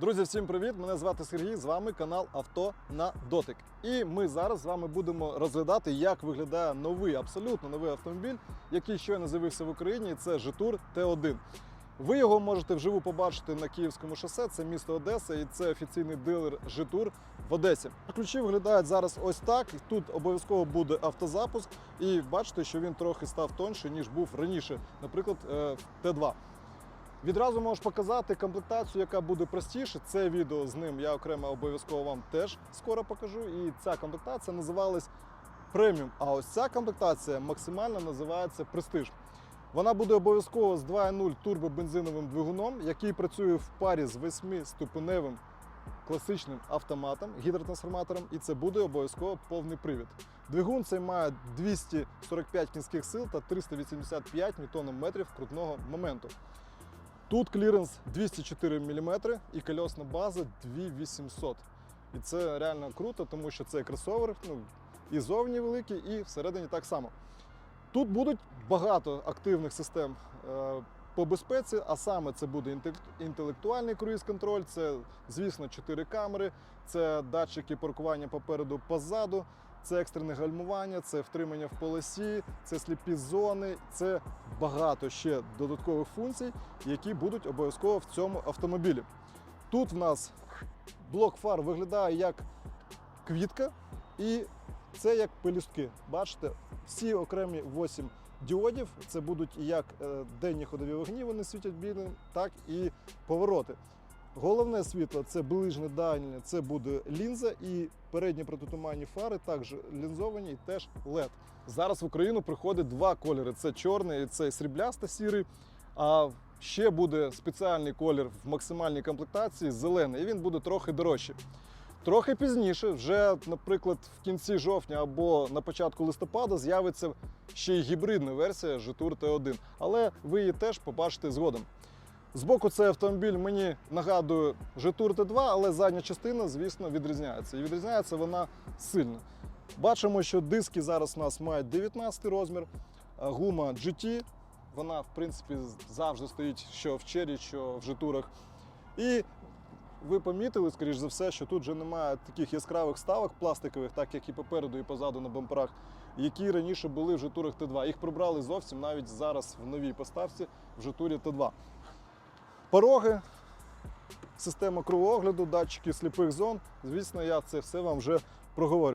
Друзі, всім привіт! Мене звати Сергій. З вами канал Авто на дотик. І ми зараз з вами будемо розглядати, як виглядає новий, абсолютно новий автомобіль, який щойно з'явився в Україні. Це Житур Т1. Ви його можете вживу побачити на Київському шосе. Це місто Одеса, і це офіційний дилер Житур в Одесі. Ключі виглядають зараз ось так. Тут обов'язково буде автозапуск, і бачите, що він трохи став тоньше ніж був раніше, наприклад, е, в Т2. Відразу можеш показати комплектацію, яка буде простіше. Це відео з ним я окремо обов'язково вам теж скоро покажу. І ця комплектація називалась преміум. А ось ця комплектація максимально називається престиж. Вона буде обов'язково з 2.0 турбобензиновим двигуном, який працює в парі з 8-ступеневим класичним автоматом, гідротрансформатором, і це буде обов'язково повний привід. Двигун цей має 245 кінських сил та 385 ньютонометрів крутного моменту. Тут кліренс 204 мм і кольосна база 2800. І це реально круто, тому що цей кросовер, ну, і зовні великий, і всередині так само. Тут будуть багато активних систем е, по безпеці, а саме це буде інтелектуальний круїз-контроль, це, звісно, 4 камери, це датчики паркування попереду позаду, це екстрене гальмування, це втримання в полосі, це сліпі зони, це багато ще додаткових функцій, які будуть обов'язково в цьому автомобілі. Тут в нас блок фар виглядає як квітка, і це як пелюстки. Бачите, всі окремі 8 діодів. Це будуть як е, денні ходові вогні, вони світять білим, так і повороти. Головне світло це ближнє дальнє, це буде лінза і передні протитуманні фари також лінзовані і теж LED. Зараз в Україну приходить два кольори: це чорний і це сріблясто-сірий. А ще буде спеціальний колір в максимальній комплектації зелений, і він буде трохи дорожчий. Трохи пізніше, вже, наприклад, в кінці жовтня або на початку листопада з'явиться ще й гібридна версія Jetour T1, але ви її теж побачите згодом. Збоку цей автомобіль мені нагадує Jetour T2, але задня частина, звісно, відрізняється. І відрізняється вона сильно. Бачимо, що диски зараз у нас мають 19 розмір, гума GT. Вона, в принципі, завжди стоїть що в чері, що в житурах. І ви помітили, скоріш за все, що тут вже немає таких яскравих ставок пластикових, так як і попереду, і позаду на бамперах, які раніше були в житурах Т2. Їх прибрали зовсім навіть зараз в новій поставці в житурі Т2. Пороги, система кругогляду, датчики сліпих зон. Звісно, я це все вам вже проговорю.